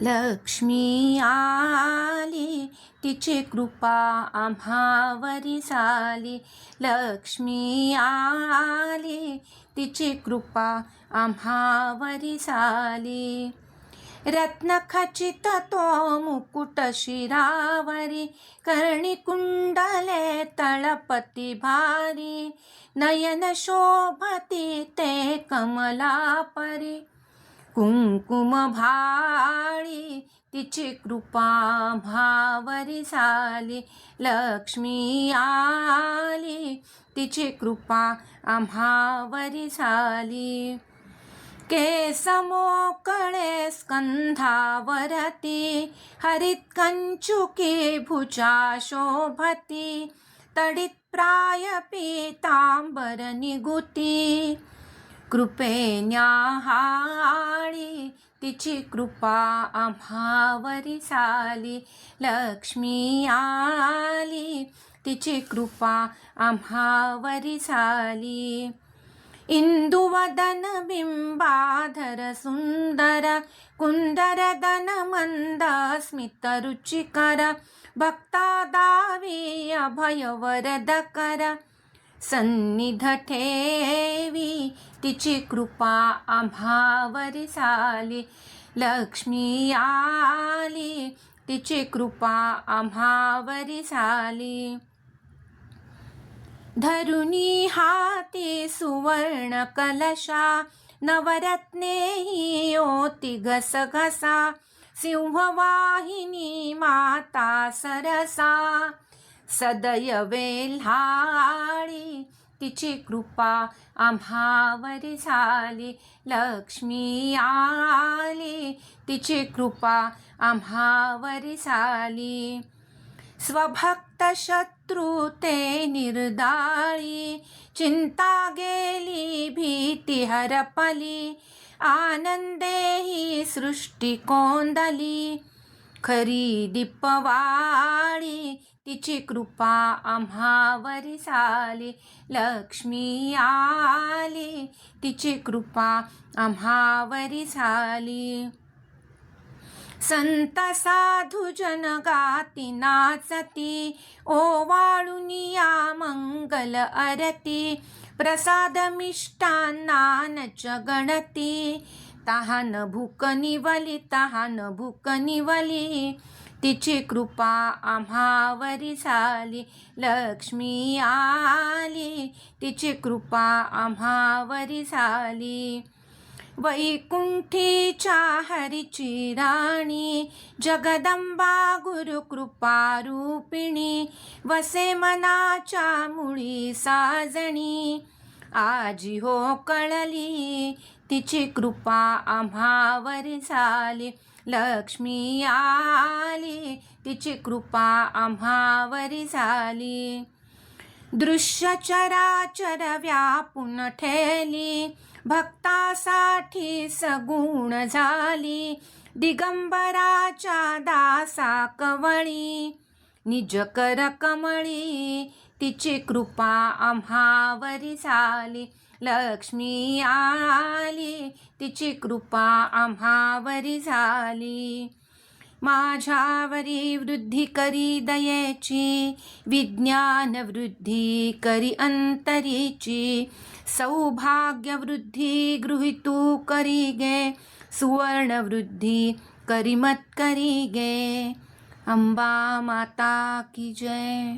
लक्ष्मी आली तिची कृपा आम्हावरी झाली. लक्ष्मी आली तिची कृपा आम्हावरी झाली. रत्नखचित तो मुकुट शिरावरी कर्णी कुंडले तळपती भारी. नयन शोभती ते कमला परी कुंकुम भाळी तिची कृपा भावरी झाली. लक्ष्मी आली तिची कृपा आम्हावरी झाली. केस मोकळे स्कंधावरती हरित कंचुकी भुजा शोभती. तडित प्राय पीतांबर निगुती कृपेन्याहाळी तिची कृपा आम्हावरी झाली लक्ष्मी आली तिची कृपा आम्हावरी झाली इंदुवदन बिंबाधर सुंदर कुंदरदन मंद स्मित रुचिकर भक्ता दावी तिची कृपा आम्हावर झाली लक्ष्मी आली. तिची कृपा आम्हावरी झाली धरुणी हाती सुवर्ण कलशा. नवरत्ने ही ओती घसघसा. सिंहवाहिनी माता सरसा. सदय वेल्हाळी. तिची कृपा आम्हावर झाली. लक्ष्मी आली. तिची कृपा आम्हावर झाली. स्वभक्त शत्रू ते निर्दाळी. चिंता गेली भीती हरपली. आनंदे ही सृष्टी कोंदली. खरी दीपवाळी. तिची कृपा आम्हावरी झाली. लक्ष्मी आली. तिची कृपा आम्हावरी झाली. संत साधू जन गाती नाचती. ओवाळुनिया मंगल आरती. प्रसाद मिष्टान्नानच गणती. तहान भूक निवली तहान भूक निवली. तिची कृपा आम्हावरी झाली. लक्ष्मी आली. तिची कृपा आम्हावरी झाली. वैकुंठीच्या हरीची राणी जगदंबा गुरुकृपा रूपिणी वसे मनाच्या मुळी साजणी. आजी हो कळली तिची कृपा आम्हावर झाली. लक्ष्मी आली. तिची कृपा आम्हावर झाली. दृश्य चराचर व्यापून ठेली. भक्तासाठी सगुण झाली. दिगंबराच्या दासा कवळी. निज कर कमळी. तिची कृपा आम्हावरी झाली. लक्ष्मी आली. तिची कृपा आम्हावरी झाली. माझ्यावरी वृद्धी करी दयेची. विज्ञान वृद्धी करी अंतरीची. सौभाग्य वृद्धी गृहीतू करी गे. सुवर्ण वृद्धी करी मत करी गे. अंबा माता की जय.